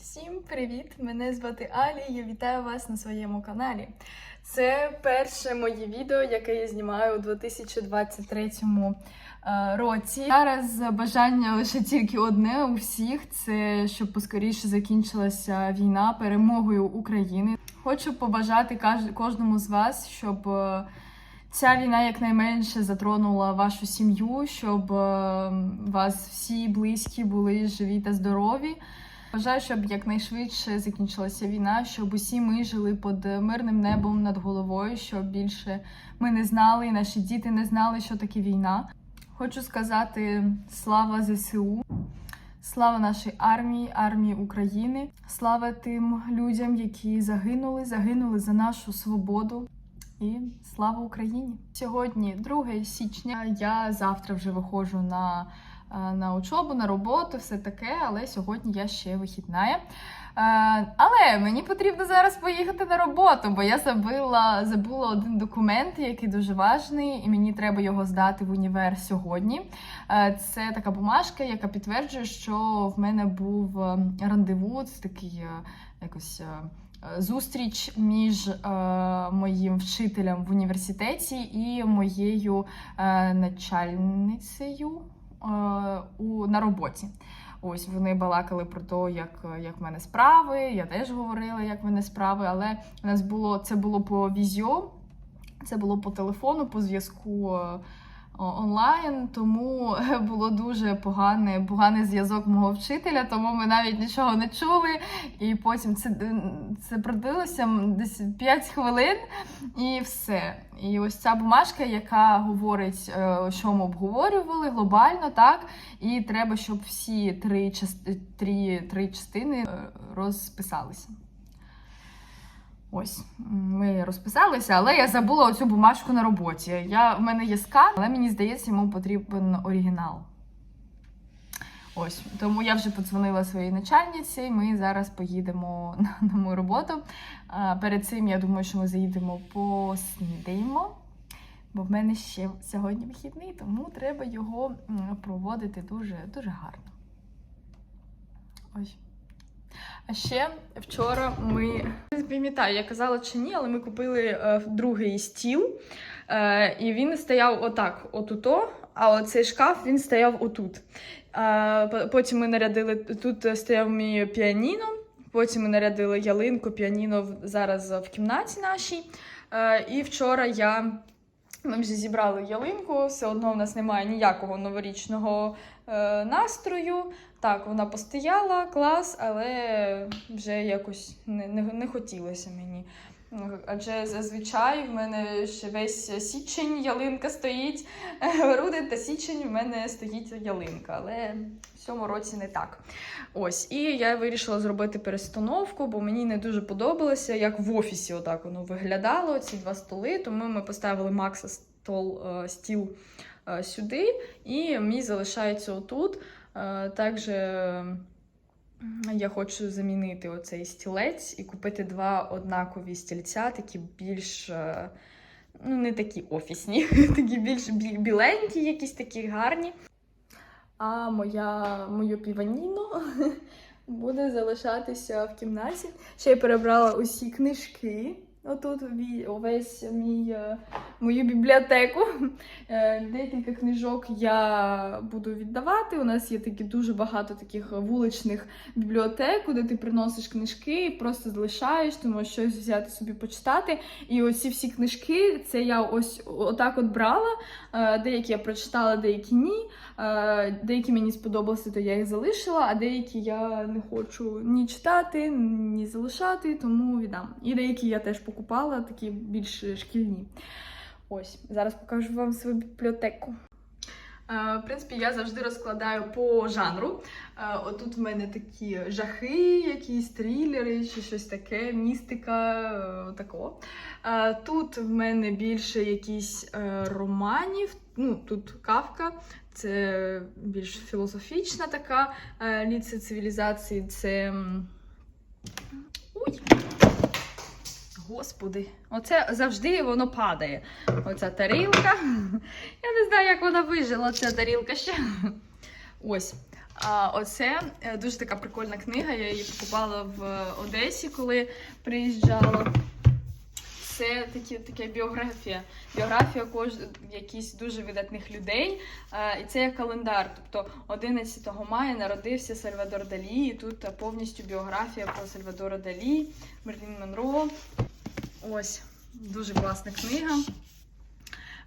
Всім привіт! Мене звати Алі. Я вітаю вас на своєму каналі. Це перше моє відео, яке я знімаю у 2023 е, році. Зараз бажання лише тільки одне у всіх: це щоб поскоріше закінчилася війна перемогою України. Хочу побажати кожному з вас, щоб е, ця війна якнайменше затронула вашу сім'ю, щоб е, вас всі близькі були живі та здорові. Бажаю, щоб якнайшвидше закінчилася війна, щоб усі ми жили під мирним небом над головою, щоб більше ми не знали, і наші діти не знали, що таке війна. Хочу сказати слава ЗСУ, слава нашій армії, армії України, слава тим людям, які загинули, загинули за нашу свободу. І слава Україні! Сьогодні 2 січня. Я завтра вже виходжу на на учобу, на роботу, все таке, але сьогодні я ще вихідна. Е, Але мені потрібно зараз поїхати на роботу, бо я забула, забула один документ, який дуже важний, і мені треба його здати в універ сьогодні. Е, Це така бумажка, яка підтверджує, що в мене був е, рандеву, це такий е, якось. е, Зустріч між е, моїм вчителем в університеті і моєю е, начальницею е, у, на роботі. Ось вони балакали про те, як, як в мене справи. Я теж говорила, як в мене справи, але у нас було це було по візіо, це було по телефону, по зв'язку е, онлайн, тому було дуже поганий, поганий зв'язок мого вчителя, тому ми навіть нічого не чули. І потім це, це продлилося м, десь 5 хвилин і все. І ось ця бумажка, яка говорить, е, що ми обговорювали глобально, так. І треба, щоб всі три, три, три частини е, розписалися. Ось, ми розписалися, але я забула оцю бумажку на роботі. Я, в мене є скан, але мені здається, йому потрібен оригінал. Ось, тому я вже подзвонила своїй начальниці, і ми зараз поїдемо на, на мою роботу. А, перед цим я думаю, що ми заїдемо поснідаємо, бо в мене ще сьогодні вихідний, тому треба його проводити дуже, дуже гарно. Ось. А ще вчора ми не пам'ятаю, я казала чи ні, але ми купили е, другий стіл, е, і він стояв отак, отуто, а оцей шкаф він стояв отут. Е, потім ми нарядили тут стояв мій піаніно, потім ми нарядили ялинку, піаніно зараз в кімнаті нашій. Е, і вчора я. Ми вже зібрали ялинку, все одно в нас немає ніякого новорічного е, настрою. Так, вона постояла, клас, але вже якось не, не, не хотілося мені. Адже зазвичай в мене ще весь січень ялинка стоїть, грудень та січень в мене стоїть ялинка, але в цьому році не так. Ось, і я вирішила зробити перестановку, бо мені не дуже подобалося, як в офісі отак воно виглядало, ці два столи. Тому ми поставили Макса стол, е, стіл е, сюди, і мій залишається отут. Е, Також я хочу замінити оцей стілець і купити два однакові стільця, такі більш. е, Ну, не такі офісні, такі більш біленькі, якісь такі гарні. А моя, моє піваніно буде залишатися в кімнаті. Ще я перебрала усі книжки. Отут увесь мій, е, мою бібліотеку. Е, Декілька книжок я буду віддавати. У нас є такі дуже багато таких вуличних бібліотек, куди ти приносиш книжки і просто залишаєш, можеш щось взяти собі почитати. І оці всі книжки, це я ось отак от брала. Е, Деякі я прочитала, деякі ні. Е, Деякі мені сподобалися, то я їх залишила, а деякі я не хочу ні читати, ні залишати, тому віддам. І деякі я теж покупала, такі більш шкільні. Ось, зараз покажу вам свою бібліотеку. Е, В принципі, я завжди розкладаю по жанру. Е, Отут в мене такі жахи, якісь трилери чи щось таке, містика, е, такого. Тут в мене більше якісь романів. Ну, тут кавка, це більш філософічна така е, ліця цивілізації. Це. Господи, оце завжди воно падає. Оця тарілка. Я не знаю, як вона вижила, ця тарілка ще. Ось. А оце е, дуже така прикольна книга. Я її покупала в Одесі, коли приїжджала. Це такі, така біографія. Біографія кож... якісь дуже видатних людей. Е, і це як календар. Тобто 11 мая народився Сальвадор Далі. І тут повністю біографія про Сальвадора Далі, Мерлін Монро. Ось дуже класна книга.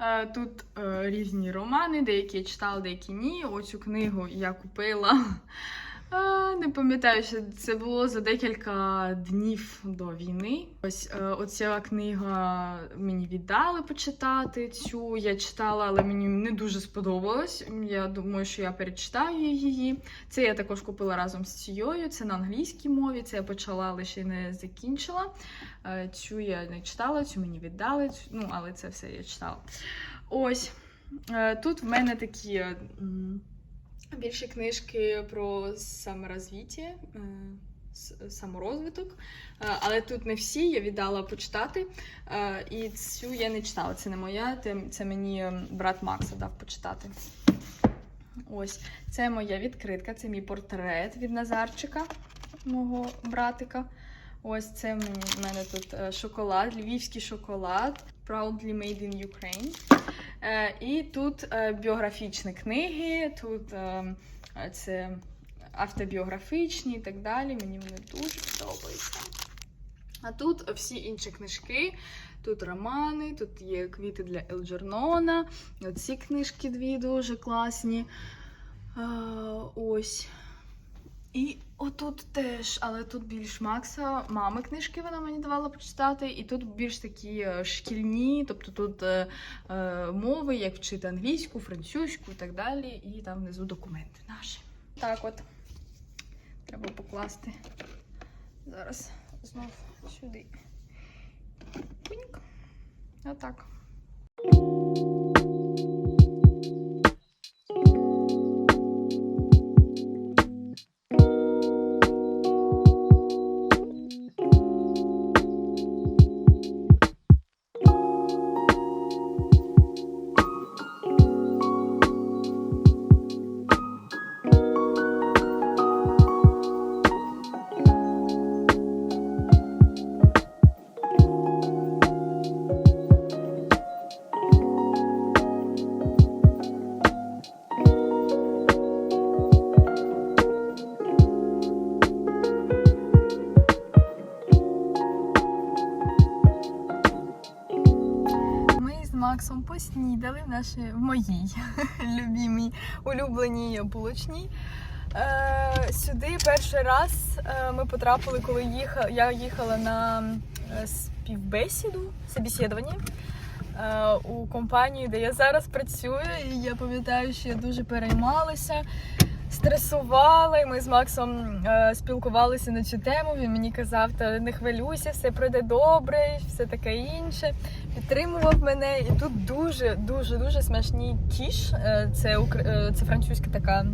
Е, Тут е, різні романи, деякі я читала, деякі ні. Оцю книгу я купила. Е, Не пам'ятаю, що це було за декілька днів до війни. Ось е, оця книга мені віддали почитати. Цю я читала, але мені не дуже сподобалось. Я думаю, що я перечитаю її. Це я також купила разом з цією. Це на англійській мові. Це я почала, але ще не закінчила. Е, Цю я не читала, цю мені віддали. цю- Ну, але це все я читала. Ось. Е, Тут в мене такі більше книжки про саморозвіття, е, саморозвиток. Е, Але тут не всі, я віддала почитати. Е, І цю я не читала. Це не моя, це- мені ем, брат Макса дав почитати. Ось, це моя відкритка, це мій портрет від Назарчика, мого братика. Ось це в мене тут шоколад, львівський шоколад, Proudly Made in Ukraine. Е, І тут е, біографічні книги, тут е, це автобіографічні і так далі. Мені вони дуже подобаються. А тут всі інші книжки. Тут романи, тут є квіти для Елджернона. Оці книжки дві дуже класні. Ось. І отут теж, але тут більш Макса, мами книжки вона мені давала почитати, і тут більш такі е, шкільні, тобто тут е, е, мови, як вчити англійську, французьку і так далі, і там внизу документи наші. Так от. Треба покласти зараз знов сюди. Отак. Поснідали в нашій в моїй любімій улюбленій булочній. Е, сюди перший раз е, ми потрапили, коли їхала, я їхала на е, співбесіду, собеседування е, у компанії, де я зараз працюю. І я пам'ятаю, що я дуже переймалася, стресувала. Ми з Максом е, спілкувалися на цю тему. Він мені казав, та не хвилюйся, все пройде добре, все таке інше підтримував мене. І тут дуже дуже дуже смачні кіш. Е, Це е, це французька така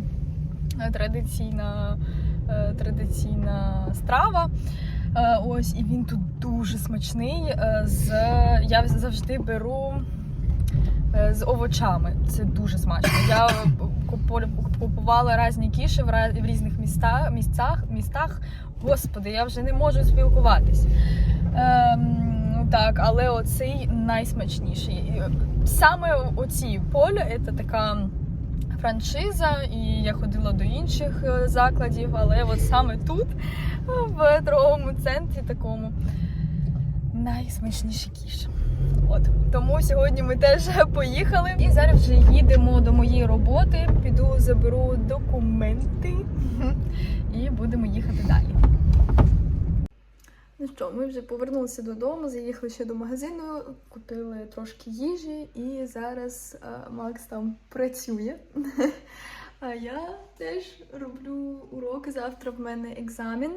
е, традиційна, традиційна страва. Ось і він тут дуже смачний. З я завжди беру з овочами. Це дуже смачно. Я купувала різні кіші в різних містах, місцях, містах. Господи, я вже не можу спілкуватись. Ем, так, але оцей найсмачніший. І Саме оці поле це така франшиза, і я ходила до інших е, закладів, але от саме тут, в торговому центрі такому, найсмачніший кіш. От тому сьогодні ми теж поїхали. І зараз вже їдемо до моєї роботи. Піду заберу документи і будемо їхати далі. Ну що, ми вже повернулися додому, заїхали ще до магазину, купили трошки їжі, і зараз а, Макс там працює. А я теж роблю уроки. Завтра в мене екзамен.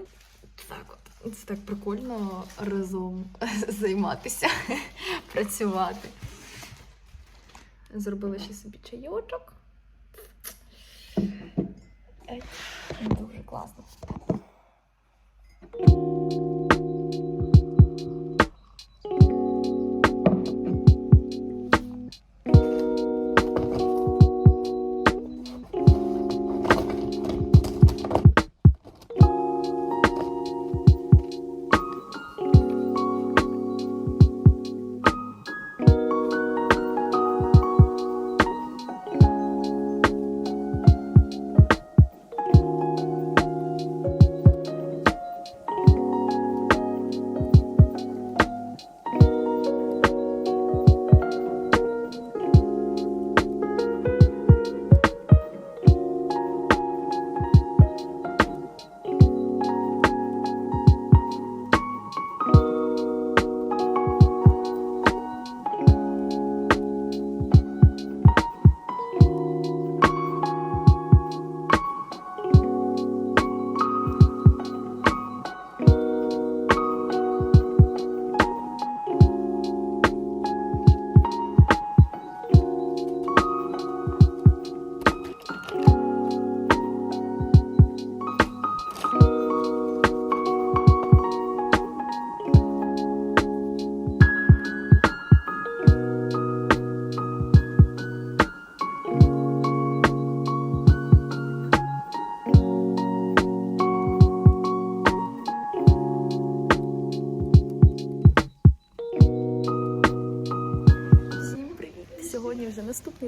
Так от, це так прикольно разом займатися, працювати. Зробила ще собі чайочок. Дуже класно.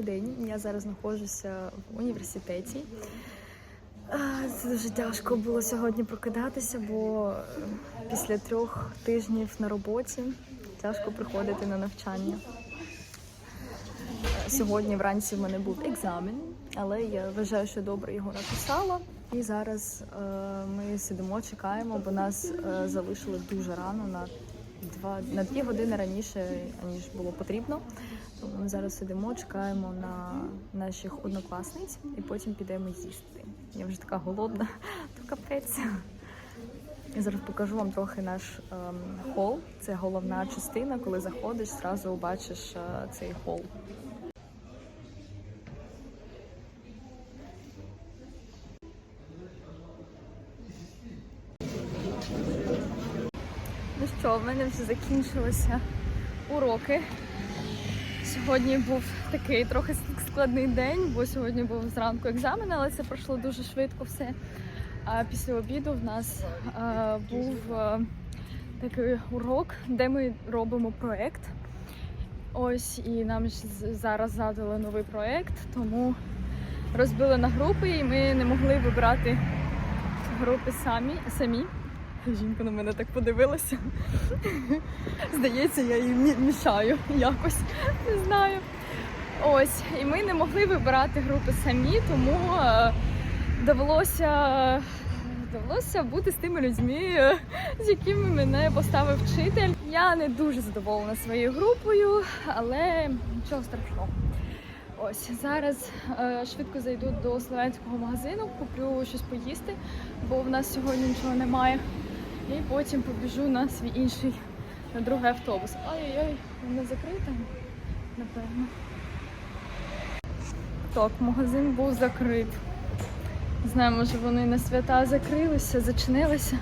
Наступний день. Я зараз знаходжуся в університеті. Це дуже тяжко було сьогодні прокидатися, бо після трьох тижнів на роботі тяжко приходити на навчання. Сьогодні вранці в мене був екзамен, але я вважаю, що добре його написала. І зараз е, ми сидимо, чекаємо, бо нас е, залишили дуже рано на два на дві години раніше, ніж було потрібно. Ми зараз сидимо, чекаємо на наших однокласниць і потім підемо їсти. Я вже така голодна, то капець. Я зараз покажу вам трохи наш ем, хол. Це головна частина. Коли заходиш, зразу бачиш е, цей хол. Ну що, в мене вже закінчилися уроки. Сьогодні був такий трохи складний день, бо сьогодні був зранку екзамен, але це пройшло дуже швидко все. А після обіду в нас е, був е, такий урок, де ми робимо проєкт. Ось і нам зараз задали новий проєкт, тому розбили на групи, і ми не могли вибрати групи самі. самі. Жінка на мене так подивилася. Здається, я їй мішаю якось. Не знаю. Ось, і ми не могли вибирати групи самі, тому е, довелося, довелося бути з тими людьми, е, з якими мене поставив вчитель. Я не дуже задоволена своєю групою, але нічого страшного. Ось зараз е, швидко зайду до словенського магазину, куплю щось поїсти, бо в нас сьогодні нічого немає. І потім побіжу на свій інший, на другий автобус. Ой-ой-ой, вона закрита, напевно. Так, магазин був закрит. Не знаю, може вони на свята закрилися, зачинилися.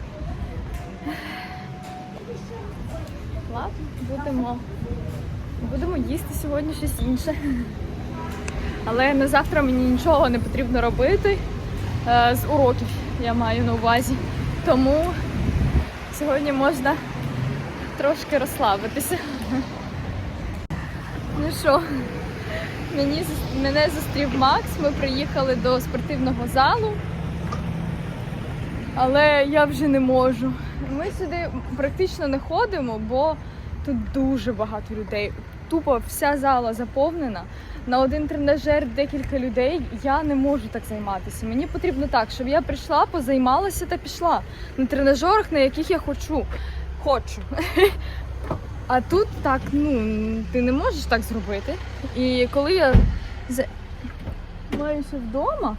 Ладно, будемо. Будемо їсти сьогодні щось інше. Але на завтра мені нічого не потрібно робити е, з уроків, я маю на увазі. Тому сьогодні можна трошки розслабитися. Ну що, мені, мене зустрів Макс, ми приїхали до спортивного залу, але я вже не можу. Ми сюди практично не ходимо, бо тут дуже багато людей. Тупо вся зала заповнена. На один тренажер декілька людей. Я не можу так займатися. Мені потрібно так, щоб я прийшла, позаймалася та пішла на тренажерах, на яких я хочу. Хочу. А тут так, ну, ти не можеш так зробити. І коли я займаюся вдома,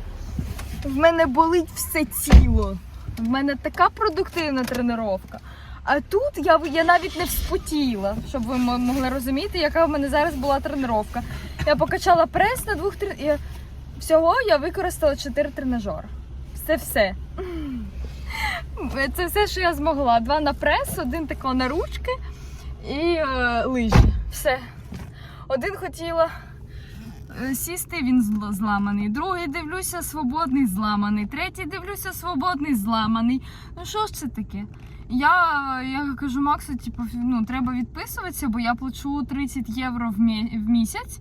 в мене болить все тіло. В мене така продуктивна тренування. А тут я, я навіть не вспотіла, щоб ви могли розуміти, яка в мене зараз була тренування. Я покачала прес на двох трен... і Всього я використала чотири тренажери. Це все. Це все, що я змогла. Два на прес, один тако на ручки і е, лижі. Все. Один хотіла е, сісти, він зламаний. Другий дивлюся, свободний зламаний. Третій дивлюся, свободний зламаний. Ну що ж це таке? Я, я кажу Максу, типу, ну, треба відписуватися, бо я плачу 30 євро в місяць.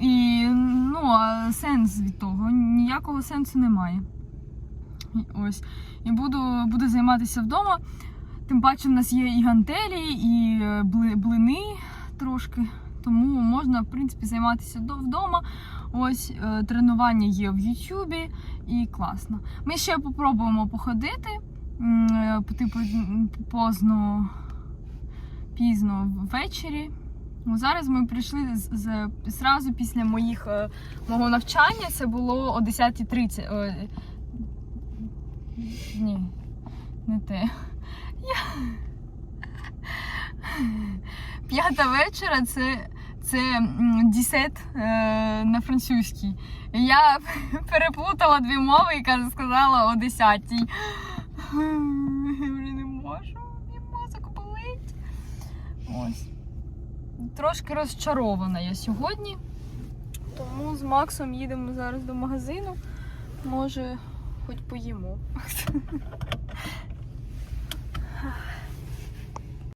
І ну, а сенс від того, ніякого сенсу немає. І Ось. І буду, буду займатися вдома. Тим паче в нас є і гантелі, і е, блини трошки. Тому можна, в принципі, займатися до- вдома. Ось е, тренування є в Ютубі і класно. Ми ще попробуємо походити. е, типу позно, пізно ввечері. Ну, Зараз ми прийшли з, з, зразу після моїх, е, мого навчання. Це було о 10.30. Е, ні, не те. Я... П'ята вечора це, це десет е, на французькій. Я переплутала дві мови і сказала о 10. Я вже не можу, мій мозок болить. Ось. Трошки розчарована я сьогодні. Тому з Максом їдемо зараз до магазину. Може, хоч поїмо.